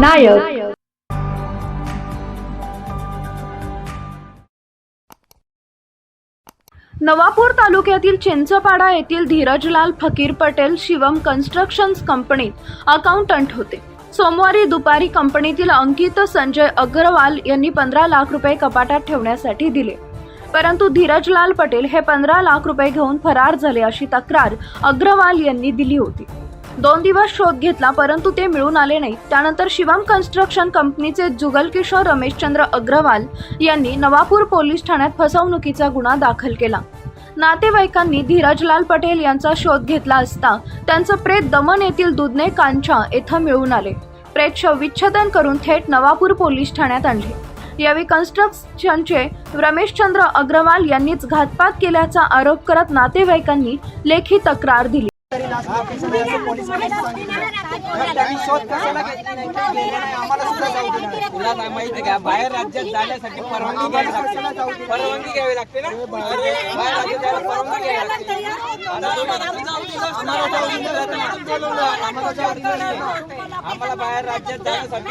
नायक. नवापूर तालुक्यातील चिंचपाडा येथील धीरजलाल फकीर पटेल शिवम कन्स्ट्रक्शन्स कंपनीत अकाउंटंट होते. सोमवारी दुपारी कंपनीतील अंकित संजय अग्रवाल यांनी पंधरा लाख रुपये कपाटात ठेवण्यासाठी दिले. परंतु धीरजलाल पटेल हे पंधरा लाख रुपये घेऊन फरार झाले अशी तक्रार अग्रवाल यांनी दिली होती. दोन दिवस शोध घेतला परंतु ते मिळून आले नाही. त्यानंतर शिवम कन्स्ट्रक्शन कंपनीचे जुगलकिशोर रमेशचंद्र अग्रवाल यांनी नवापूर पोलीस ठाण्यात फसवणुकीचा गुन्हा दाखल केला. नातेवाईकांनी धीरजलाल पटेल यांचा शोध घेतला असता त्यांचं प्रेत दमन येथील दुधने कांचा येथं मिळून आले. प्रेत शवविच्छेदन करून थेट नवापूर पोलीस ठाण्यात आणले. यावेळी कन्स्ट्रक्शनचे रमेशचंद्र अग्रवाल यांनीच घातपात केल्याचा आरोप करत नातेवाईकांनी लेखी तक्रार दिली. तुला माहिती का बाहेर राज्यात जाण्यासाठी परवानगी घ्यावी लागते परवानगी घ्यावी लागते ना बाहेर राज्यात जायला परवानगी घ्यावी लागते आम्हाला बाहेर राज्यात जाण्यासाठी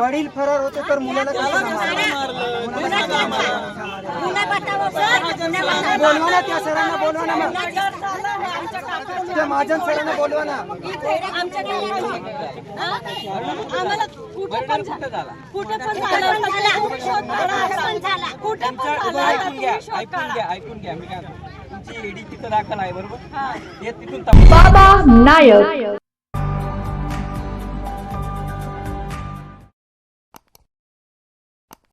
वडील फरार होते तर मुलाला बोलवा ना त्या सरांना बोलवा ना. त्या महाजन सरांना बोलवा ना. आम्हाला कुठे पण कुठं झाला. कुठे पण झालं. कुठे पण तुमचं झालं ऐकून घ्या. ऐकून. घ्या. ऐकून घ्या. मी काय म्हणतो. तुमची ईडी तिथं दाखल आहे बरोबर? हे. तिथून तपास बाबा नायक.